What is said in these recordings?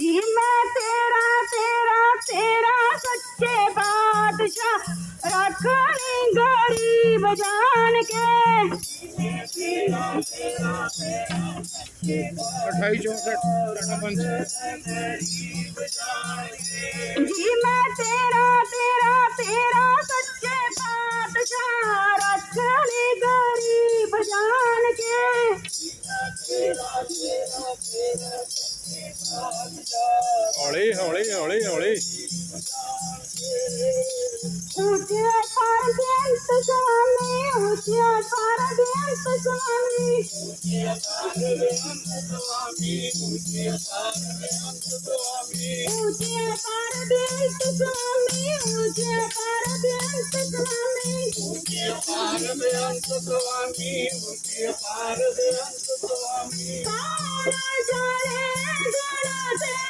जी मैं तेरा तेरा तेरा सच्चे बादशाह। रखने गरीब जान के। अठाई चौसठ जी मैं तेरा तेरा तेरा सच्चे बादशाह। रखने गरीब जान के। ਹੌਲੀ ਹੌਲੀ ਹੌਲੀ ਹੌਲੀ ਉੱਚਾ ਪਰਦੇ ਸਜਾਵੇਂ ਉੱਚਾ ਪਰਦੇ ਸਜਾਵੇਂ ਉੱਚਾ ਪਰਦੇ ਸਜਾਵੇਂ ਉੱਚਾ ਪਰਦੇ ਸਜਾਵੇਂ ਉੱਚਾ ਪਰਦੇ ਸਜਾਵੇਂ ਉੱਚਾ ਪਰਦੇ ਸਜਾਵੇਂ ਉੱਚਾ ਪਰਦੇ ਸਜਾਵੇਂ ਕਾਲਾ ਜਾਲੇ ਜਾਲਾ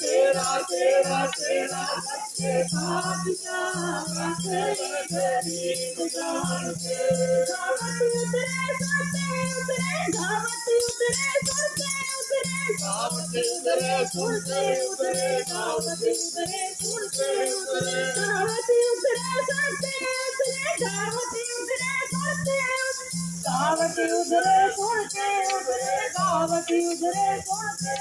तेरा तेरा तेरा सबके साथ जाना तेरे गरीब जान के दावत उतरे सते उतरे दावत उतरे सते उतरे दावत उतरे सुनते उतरे दावत उतरे सुनते उतरे दावत उतरे सते उतरे दावत उतरे सते गावती उधरे सुनते उधरे गावती उधरे सुनते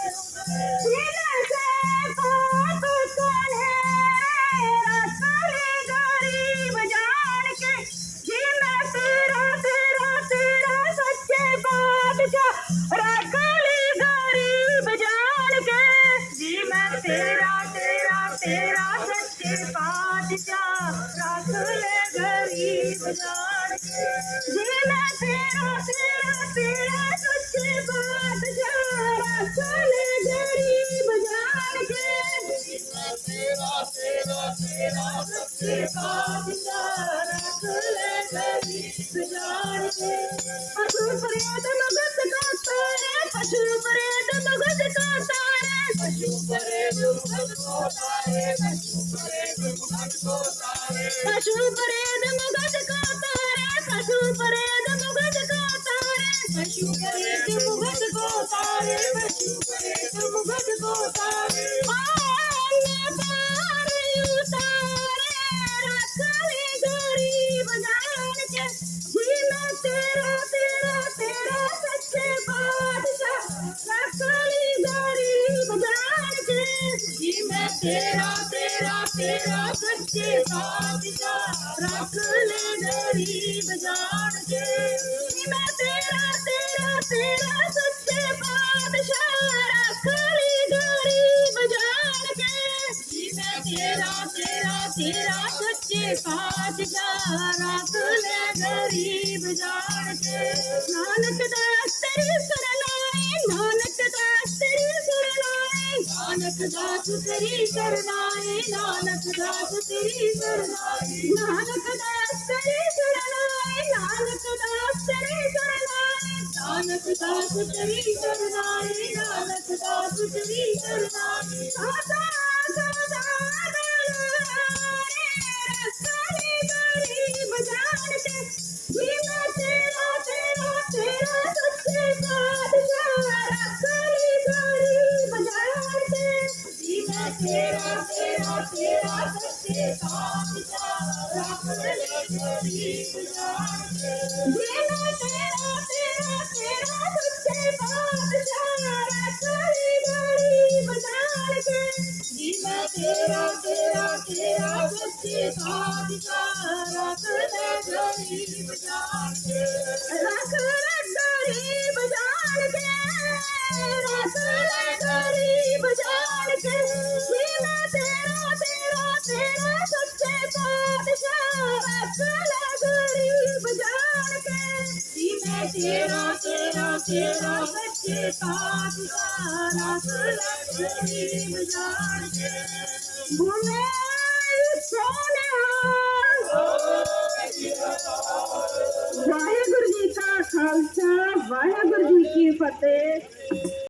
तेरा तेरा तेरा सच्चे पातशाह रख ले गरीब जा जीना तेरा तेरा तेरा तुझसे बात जाना चले गरीब जान के जीना तेरा तेरा तेरा तुझसे बात जाना चले गरीब जान के पशु पर्यटन भगत का तारे पशु पर्यटन भगत का तारे पशु पर्यटन भगत को तारे पशु पर्यटन भगत को तारे पशु पर्यटन भगत का तारे पशु परेद मुगज को तारे पशु परेद मुगज को तारे पशु परेद मुगज को तारे तेरा तेरा तेरा सच्चे बादशाह रखली गरीब जान के जी मैं तेरा तेरा ਤੇਰਾ ਤੇਰਾ ਸੱਚੇ ਸਾਥ ਦਾ ਰੱਖ ਲੈ ਨਰੀ ਬਜਾਣ ਕੇ। ਮੈਂ ਤੇਰਾ ਤੇਰਾ ਤੇਰਾ ਸੱਚੇ ਬਾਦਸ਼ਾਹ ਰੱਖ ਲਈ ਗਰੀ ਬਜਾਣ ਕੇ। ਮੈਂ ਤੇਰਾ ਤੇਰਾ ਤੇਰਾ ਸੱਚੇ ਸਾਥ ਦਾ ਰੱਖ ਲੈ ਗਰੀ ਬਜਾਣ ਕੇ। ਨਾਨਕ ਦਾਸ ਤੇਰੀ ਸਰਨਾਏ ਨਾਨਕ ਦਾਸ ਤੇਰੀ ਨਾਨਕ ਦਾਸ ਤੇਰੀ ਸਰਨਾਏ ਨਾਨਕ ਦਾਸ ਤੇਰੀ ਸਰਨਾਏ ਨਾਨਕ ਦਾਸ ਤੇਰੀ ਸਰਨਾਏ ਨਾਨਕ ਦਾਸ ਤੇਰੀ ਸਰਨਾਏ ਨਾਨਕ ਦਾਸ ਤੇਰੀ ਸਰਨਾਏ ਨਾਨਕ ਦਾਸ ਤੇਰੀ ਸਰਨਾਏ ਸਾਦਾ ਸਦਾ ਬਜਾਨ ਕੇ ਜੀਵਾ ਤੇਰਾ ਤੇਰਾ ਤੇਰਾ ਸੱਚੇ ਬਾਦਸ਼ਾਹ तेरा तेरा तेरा सच्चे साथ राम लेकर गीत गाते तेरा तेरा तेरा तेरा सच्चे बादशाह सारी बड़ी बजार के जीना तेरा तेरा तेरा सच्चे साथ रात लेकर गीत गाते रात लेकर गीत गाते रात घड़ी बजाड़ के जीना तेरा तेरा तेरा सच्चे बादशाह रखला घड़ी के जीना तेरा तेरा तेरा सच्चे बादशाह रखला घड़ी के भूले सोने वाहेगुरु जी का खालसा, वाहेगुरु जी की फतेह।